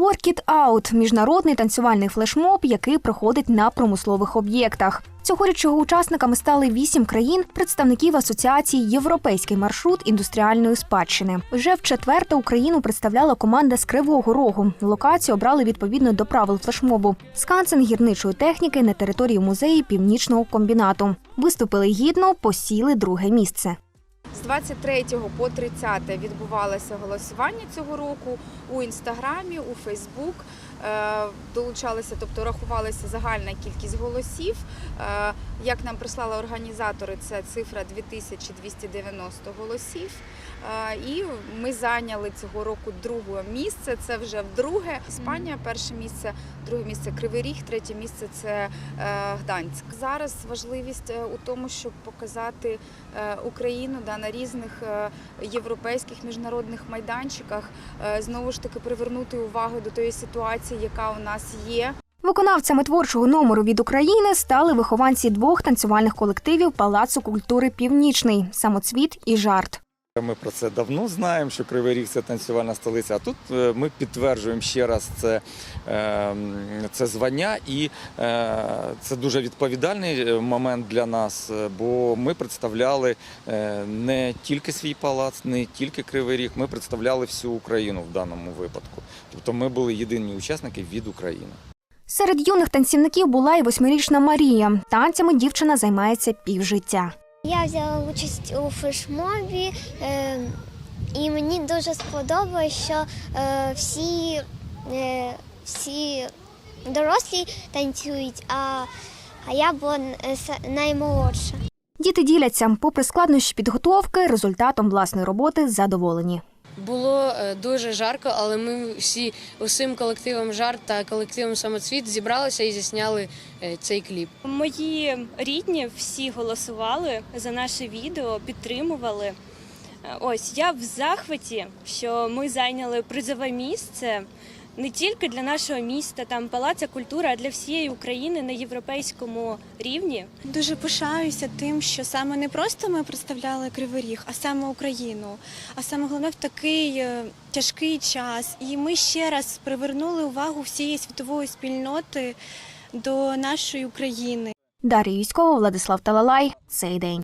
Work It Out – міжнародний танцювальний флешмоб, який проходить на промислових об'єктах. Цьогоріч його учасниками стали вісім країн, представників асоціації Європейський маршрут індустріальної спадщини. Вже в четверте Україну представляла команда з Кривого Рогу. Локацію обрали відповідно до правил флешмобу. Скансен гірничої техніки на території музею північного комбінату. Виступили гідно, посіли друге місце. З 23 по 30 відбувалося голосування цього року у інстаграмі, у Фейсбук. Е, Долучалися, тобто рахувалася загальна кількість голосів. Е, Як нам прислали організатори, це цифра 2290 голосів. Е, І ми зайняли цього року друге місце. Це вже вдруге. Іспанія перше місце, друге місце Кривий Ріг, третє місце це Гданськ. Зараз важливість у тому, щоб показати Україну да, на різних європейських міжнародних майданчиках, знову ж таки привернути увагу до тої ситуації, яка у нас є. Виконавцями творчого номеру від України стали вихованці двох танцювальних колективів Палацу культури Північний самоцвіт і жарт. Ми про це давно знаємо, що Кривий Ріг це танцювальна столиця. А тут е, ми підтверджуємо ще раз це, е, це звання, і е, це дуже відповідальний е, момент для нас, бо ми представляли не тільки свій палац, не тільки Кривий Ріг, ми представляли всю Україну в даному випадку. Тобто ми були єдині учасники від України. Серед юних танцівників була і восьмирічна Марія. Танцями дівчина займається півжиття. Я взяла участь у флешмобі, е, і мені дуже сподобалось, що е, всі, е, всі дорослі танцюють, а, а я була е, наймолодша. Діти діляться, попри складнощі підготовки, результатом власної роботи задоволені. Було е, дуже жарко, але ми всі усім колективом жарт та колективом самоцвіт зібралися і засняли е, цей кліп. Мої рідні всі голосували за наше відео, підтримували. Е, Ось я в захваті, що ми зайняли призове місце не тільки для нашого міста, там палаця культури, а для всієї України на європейському рівні. Дуже пишаюся тим, що саме не просто ми представляли Кривий Ріг, а саме Україну. А саме головне в такий е, тяжкий час. І ми ще раз привернули увагу всієї світової спільноти до нашої України. Дар'я Юськова, Владислав Талалай. Цей день.